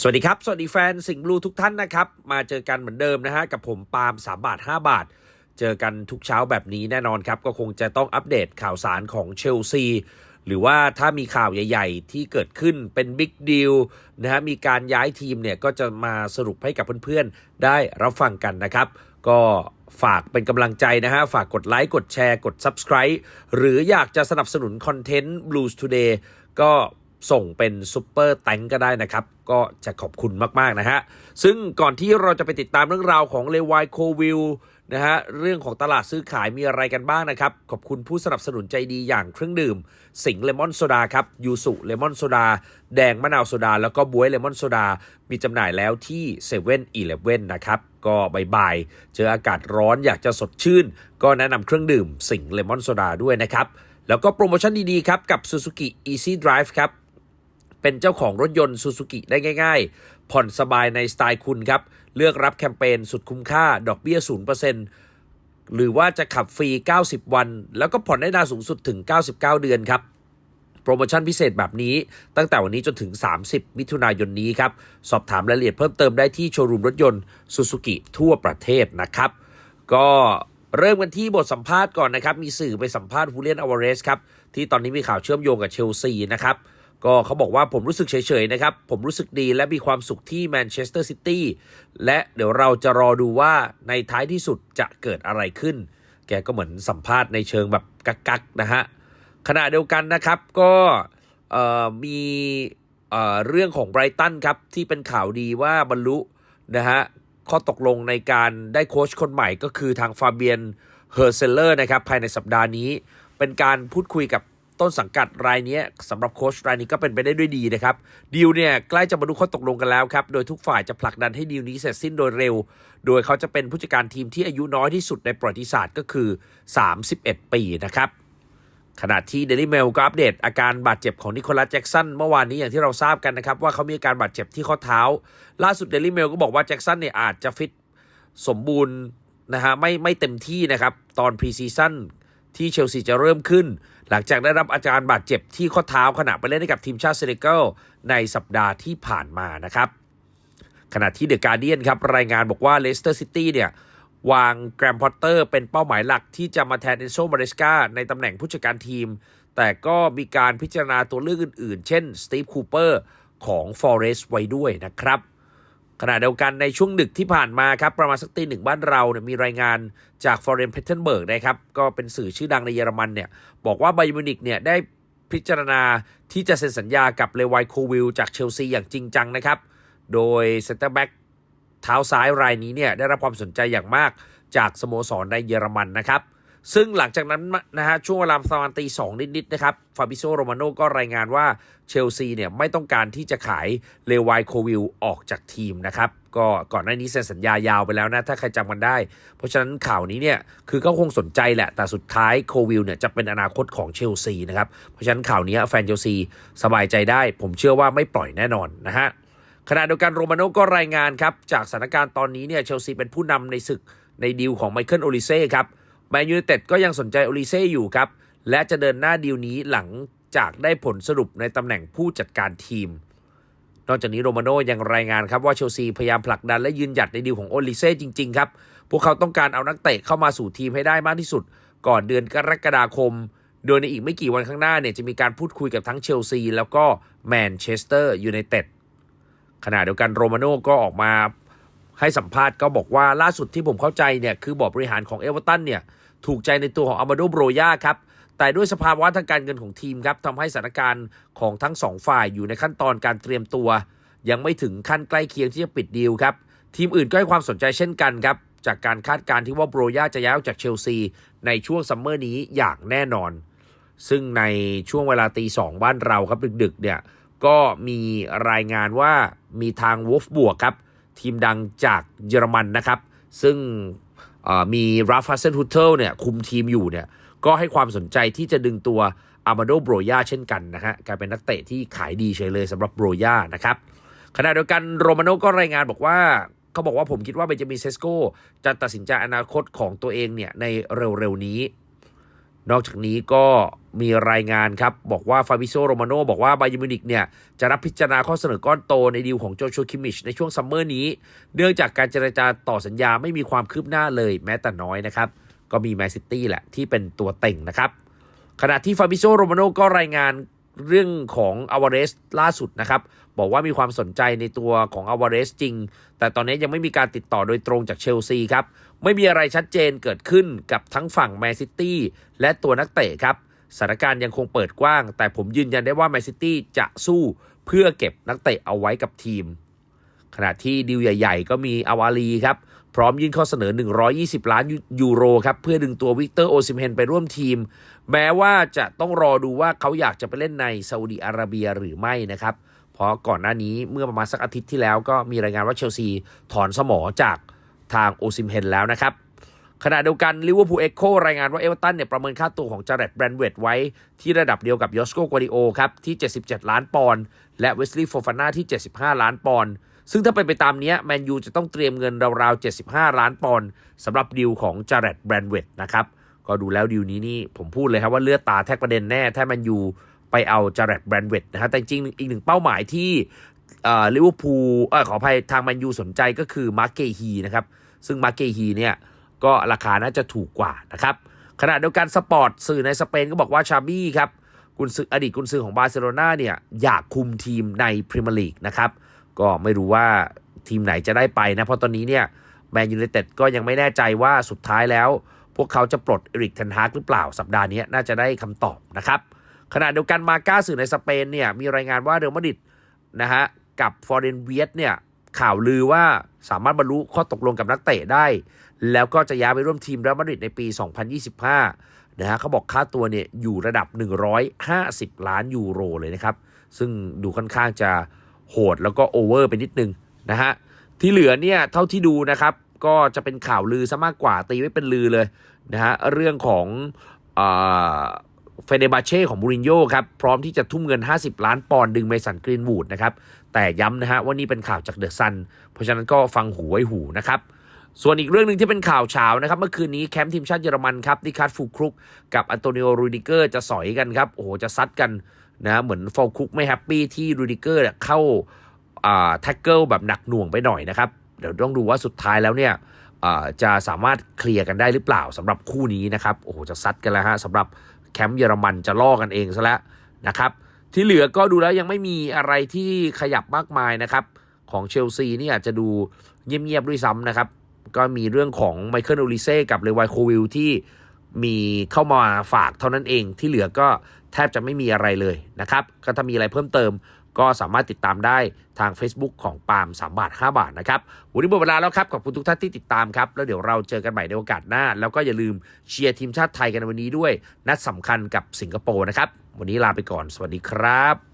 สวัสดีครับ สวัสดีแฟนสิงห์บลูทุกท่านนะครับ มาเจอกันเหมือนเดิมนะฮะ กับผมปาล์ม3 บาท 5 บาท เจอกันทุกเช้าแบบนี้แน่นอนครับ ก็คงจะต้องอัปเดตข่าวสารของเชลซี หรือว่าถ้ามีข่าวใหญ่ ๆ ที่เกิดขึ้นเป็นบิ๊กดีลนะฮะ มีการย้ายทีมเนี่ย ก็จะมาสรุปให้กับเพื่อนๆ ได้รับฟังกันนะครับ ก็ฝากเป็นกำลังใจนะฮะ ฝากกดไลค์ กดแชร์ กด Subscribe หรืออยากจะสนับสนุนคอนเทนต์ Blues Today ก็ ส่งเป็นซูเปอร์แตงก็ได้นะครับ ก็จะขอบคุณมาก ๆ นะฮะ ซึ่งก่อนที่เราจะไปติดตามเรื่องราวของเลวายโควิลนะฮะเรื่องของตลาดซื้อขายมีอะไรกันบ้างนะครับ ขอบคุณผู้สนับสนุนใจดีอย่างเครื่องดื่ม สิงเลมอนโซดาครับยูสุเลมอนโซดาแดงมะนาวโซดา แล้วก็บวยเลมอนโซดา มีจำหน่ายแล้วที่7 e เ e ่ e อนะครับ ก็บ่ายๆเจออากาศร้อนอยากจะสดชื่น ก็แนะนำเครื่องดื่มสิงเลมอนโซดาด้วยนะครับ แล้วก็โปรโมชั่นดีๆครับกับ Suzuki Easy Drive ครับ เป็นเจ้าของรถยนต์ซูซูกิได้ง่ายๆ ผ่อนสบายในสไตล์คุณครับ เลือกรับแคมเปญสุดคุ้มค่า ดอกเบี้ย 0%หรือว่าจะขับฟรี 90 วัน แล้วก็ผ่อนได้นานสูงสุดถึง 99 เดือนครับโปรโมชั่นพิเศษแบบนี้ตั้งแต่วันนี้จนถึง 30 มิถุนายนนี้ครับ สอบถามรายละเอียดเพิ่มเติมได้ที่โชว์รูมรถยนต์ซูซูกิทั่วประเทศนะครับ ก็เริ่มกันที่บทสัมภาษณ์ก่อนนะครับ มีสื่อไปสัมภาษณ์ฮูเลียนอวาเรสครับ ที่ตอนนี้มีข่าวเชื่อมโยงกับเชลซีนะครับ ก็เขาบอกว่าผมรู้สึกเฉยๆนะครับ ผมรู้สึกดีและมีความสุขที่แมนเชสเตอร์ซิตี้และเดี๋ยวเราจะรอดูว่าในท้ายที่สุดจะเกิดอะไรขึ้น แกก็เหมือนสัมภาษณ์ในเชิงแบบกักๆนะฮะขณะเดียวกันนะครับก็มีเเรื่องของไบรตันครับ ที่เป็นข่าวดีว่าบรรลุนะฮะข้อตกลงในการได้โค้ชคนใหม่ก็คือทางฟาเบียนเฮอร์เซเลอร์นะครับภายในสัปดาห์นี้ เป็นการพูดคุยกับ ต้นสังกัดรายนี้สำหรับโค้ชรายนี้ก็เป็นไปได้ด้วยดีนะครับดีลเนี่ยใกล้จะบรรลุข้อตกลงกันแล้วครับ โดยทุกฝ่ายจะผลักดันให้ดีลนี้เสร็จสิ้นโดยเร็ว โดยเขาจะเป็นผู้จัดการทีมที่อายุน้อยที่สุดในประวัติศาสตร์ก็คือ 31 ปีนะครับขณะที่ Daily Mail ก็อัปเดตอาการบาดเจ็บของนิโคลัสแจ็กสันเมื่อวานนี้อย่างที่เราทราบกันนะครับ ว่าเขามีอาการบาดเจ็บที่ข้อเท้า ล่าสุด Daily Mail ก็บอกว่าแจ็กสันเนี่ยอาจจะฟิตสมบูรณ์นะฮะไม่ไม่เต็มที่นะครับ ตอนพรีซีซั่นที่เชลซีจะเริ่มขึ้น หลังจากได้รับอาการบาดเจ็บที่ข้อเท้าขณะไปเล่นให้กับทีมชาติเซเนกัลในสัปดาห์ที่ผ่านมานะครับขณะที่เดอะการเดียนครับรายงานบอกว่าเลสเตอร์ซิตี้เนี่ยวางแกรมพอตเตอร์เป็นเป้าหมายหลักที่จะมาแทนเอนโซมาเรสกาในตำแหน่งผู้จัดการทีม แต่ก็มีการพิจารณาตัวเลือกอื่นๆ เช่นสตีฟคูเปอร์ของฟอเรสไว้ด้วยนะครับ ขณะเดียวกันในช่วงดึกที่ผ่านมาครับประมาณสักตีหนึ่งบ้านเราเนี่ยมีรายงานจากฟอเรนเพ t เทนเบิร์กนะครับก็เป็นสื่อชื่อดังในเยอรมันเนี่ยบอกว่าไบมินิกเนี่ยได้พิจารณาที่จะเซ็นสัญญากับเลวายโควิลจากเชลซีอย่างจริงจังนะครับ โดยเซนเตอร์แบ็กเท้าซ้ายรายนี้เนี่ยได้รับความสนใจอย่างมากจากสโมสรในเยอรมันนะครับ ซึ่งหลังจากนั้นนะฮะช่วงเวลาประมาณตีสองนิดๆนะครับฟาบิโซโรมาโนก็รายงานว่าเชลซีเนี่ยไม่ต้องการที่จะขายเลวายโควิลออกจากทีมนะครับก็ก่อนหน้านี้เซ็นสัญญายาวไปแล้วนะ ถ้าใครจำกันได้ เพราะฉะนั้นข่าวนี้เนี่ยคือเขาคงสนใจแหละ แต่สุดท้ายโควิลเนี่ยจะเป็นอนาคตของเชลซีนะครับเพราะฉะนั้นข่าวนี้แฟนเชลซีสบายใจได้ ผมเชื่อว่าไม่ปล่อยแน่นอนนะฮะขณะเดียวกันโรมาโนก็รายงานครับ จากสถานการณ์ตอนนี้เนี่ยเชลซีเป็นผู้นำในศึกในดีลของไมเคิลโอลิเซ่ครับ แมนยูเต็ดก็ยังสนใจโอลิเซ่อยู่ครับ และจะเดินหน้าดีลนี้หลังจากได้ผลสรุปในตำแหน่งผู้จัดการทีม นอกจากนี้โรมาโนยังรายงานครับว่าเชลซีพยายามผลักดันและยืนหยัดในดีลของโอลิเซ่จริง ๆ ครับ พวกเขาต้องการเอานักเตะเข้ามาสู่ทีมให้ได้มากที่สุด ก่อนเดือนกรกฎาคม โดยในอีกไม่กี่วันข้างหน้าเนี่ยจะมีการพูดคุยกับทั้งเชลซีแล้วก็แมนเชสเตอร์ยูไนเต็ดขณะเดียวกันโรมาโน่ก็ออกมา ให้สัมภาษณ์ก็บอกว่าล่าสุดที่ผมเข้าใจเนี่ย คือบอร์ดบริหารของเอเวอร์ตันเนี่ย ถูกใจในตัวของอามาโดโบรยาครับ แต่ด้วยสภาวะทางการเงินของทีมครับทำให้สถานการณ์ของทั้งสองฝ่ายอยู่ในขั้นตอนการเตรียมตัว ยังไม่ถึงขั้นใกล้เคียงที่จะปิดดีลครับ ทีมอื่นก็ให้ความสนใจเช่นกันครับ จากการคาดการณ์ที่ว่าโบรยาจะย้ายออกจากเชลซีในช่วงซัมเมอร์นี้อย่างแน่นอน ซึ่งในช่วงเวลาตีสองบ้านเราครับดึกๆเนี่ยก็มีรายงานว่ามีทางวอฟบวกครับ ทีมดังจากเยอรมันนะครับ ซึ่งมีราฟาเซนฮุตเทลเนี่ยคุมทีมอยู่เนี่ยก็ให้ความสนใจที่จะดึงตัวอามาโดโบรยาเช่นกันนะฮะกลายเป็นนักเตะที่ขายดีเฉยเลยสำหรับโบรยานะครับขณะเดียวกันโรมาโนก็รายงานบอกว่าเขาบอกว่าผมคิดว่าเบนจามินเซสโกจะตัดสินใจอนาคตของตัวเองเนี่ยในเร็วๆนี้ นอกจากนี้ก็มีรายงานครับ บอกว่าฟาบิโซโรมาโนบอกว่าไบา y มินิกเนี่ย จะรับพิจารณาข้อเสนอก้อนโตในดีลของโจชัวคิมิชในช่วงซัมเมอร์นี้ เนื่องจากการเจรจาต่อสัญญาไม่มีความคืบหน้าเลยแม้แต่น้อยนะครับ ก็มีแมนซิตี้แหละที่เป็นตัวเต็งนะครับ ขณะที่ฟาบิโซโรมาโนก็รายงาน เรื่องของอาวาเรสล่าสุดนะครับ บอกว่ามีความสนใจในตัวของอาวาเรสจริง แต่ตอนนี้ยังไม่มีการติดต่อโดยตรงจากเชลซีครับ ไม่มีอะไรชัดเจนเกิดขึ้นกับทั้งฝั่งแมนซิตี้และตัวนักเตะครับสถานการณ์ยังคงเปิดกว้าง แต่ผมยืนยันได้ว่าแมนซิตี้จะสู้เพื่อเก็บนักเตะเอาไว้กับทีม ขณะที่ดีลใหญ่ ๆ ก็มีอาวาลีครับ พร้อมยื่นข้อเสนอ 120 ล้านยูโรครับเพื่อดึงตัววิกเตอร์โอซิมเฮนไปร่วมทีม แม้ว่าจะต้องรอดูว่าเขาอยากจะไปเล่นในซาอุดีอาระเบียหรือไม่นะครับ เพราะก่อนหน้านี้เมื่อประมาณสักอาทิตย์ที่แล้วก็มีรายงานว่าเชลซีถอนสมอจากทางโอซิมเฮนแล้วนะครับขณะเดียวกันลิเวอร์พูลเอ็กโครายงานว่าเอเวอร์ตันเนี่ยประเมินค่าตัวของจาร์เรตแบรนเวดไว้ที่ระดับเดียวกับยอสโกกัวดิโอครับที่ 77 ล้านปอนด์และเวสลีย์โฟฟาน่าที่ 75 ล้านปอนด์ ซึ่งถ้าเป็นไปตามนี้แมนยูจะต้องเตรียมเงินราวๆ 75 ล้านปอนด์สำหรับดีลของจาร์เรตแบรนเวดนะครับ ก็ดูแล้วดีลนี้นี่ผมพูดเลยครับว่าเลือดตาแทกประเด็นแน่ถ้าแมนยูไปเอาจาร์เรตแบรนเวดนะฮะแต่จริงอีกหนึ่งเป้าหมายที่ลิเวอร์พูลขออภัยทางแมนยูสนใจก็คือมาร์เกฮีนะครับ ซึ่งมาร์เกฮีเนี่ยก็ราคาน่าจะถูกกว่านะครับขณะเดียวกันสปอร์ตสื่อในสเปนก็บอกว่าชาบี้ครับกุนซืออดีตกุนซือของบาร์เซโลนาเนี่ยอยากคุมทีมในพรีเมียร์ลีกนะครับ ก็ไม่รู้ว่าทีมไหนจะได้ไปนะ เพราะตอนนี้เนี่ยแมนยูไนเต็ดก็ยังไม่แน่ใจว่าสุดท้ายแล้ว พวกเขาจะปลดเอริกเทนฮากหรือเปล่าสัปดาห์นี้น่าจะได้คำตอบนะครับขณะเดียวกันมาก้าสื่อในสเปนเนี่ยมีรายงานว่าเรอัลมาดริดนะฮะกับฟอร์เรนเวียสเนี่ยข่าวลือว่าสามารถบรรลุข้อตกลงกับนักเตะได้ แล้วก็จะย้ายไปร่วมทีมเรอัลมาดริดในปี 2025นะฮะเขาบอกค่าตัวเนี่ยอยู่ระดับ 150 ล้านยูโรเลยนะครับ ซึ่งดูค่อนข้างจะ โหดแล้วก็โอเวอร์ไปนิดนึงนะฮะที่เหลือเนี่ยเท่าที่ดูนะครับก็จะเป็นข่าวลือซะมากกว่าตีไว้เป็นลือเลยนะฮะเรื่องของเฟเดบาเช่ของมูรินโญ่ครับ พร้อมที่จะทุ่มเงิน 50 ล้านปอนด์ดึงเมสันกรีนวูดนะครับ แต่ย้ำนะฮะว่านี่เป็นข่าวจากเดอะซัน เพราะฉะนั้นก็ฟังหูไว้หูนะครับ ส่วนอีกเรื่องหนึ่งที่เป็นข่าวเช้านะครับ เมื่อคืนนี้แคมป์ทีมชาติเยอรมันครับดิคัสฟูครุกกับอันโตนิโอรูดิเกอร์จะสอยกันครับ โอ้โห จะซัดกัน นะเหมือนฟอลคุกไม่แฮปปี้ที่รูดิเกอร์เข้าแท็กเกิลแบบหนักหน่วงไปหน่อยนะครับ เดี๋ยวต้องดูว่าสุดท้ายแล้วเนี่ยจะสามารถเคลียร์กันได้หรือเปล่าสำหรับคู่นี้นะครับโอ้โหจะซัดกันแล้วฮะสำหรับแคมป์เยอรมันจะล่อกันเองซะแล้วนะครับ ที่เหลือก็ดูแล้วยังไม่มีอะไรที่ขยับมากมายนะครับ ของเชลซีนี่อาจจะดูเงียบๆด้วยซ้ำนะครับ ก็มีเรื่องของไมเคิลโอลิเซ่กับเลวายโควิลที่มีเข้ามาฝากเท่านั้นเองที่เหลือก็ แทบจะไม่มีอะไรเลยนะครับ ก็ถ้ามีอะไรเพิ่มเติมก็สามารถติดตามได้ทาง Facebook ของปาล์ม3บาท 5 บาทนะครับ วันนี้หมดเวลาแล้วครับ ขอบคุณทุกท่านที่ติดตามครับ แล้วเดี๋ยวเราเจอกันใหม่ในโอกาสหน้า แล้วก็อย่าลืมเชียร์ทีมชาติไทยกันวันนี้ด้วย นัดสำคัญกับสิงคโปร์นะครับ วันนี้ลาไปก่อน สวัสดีครับ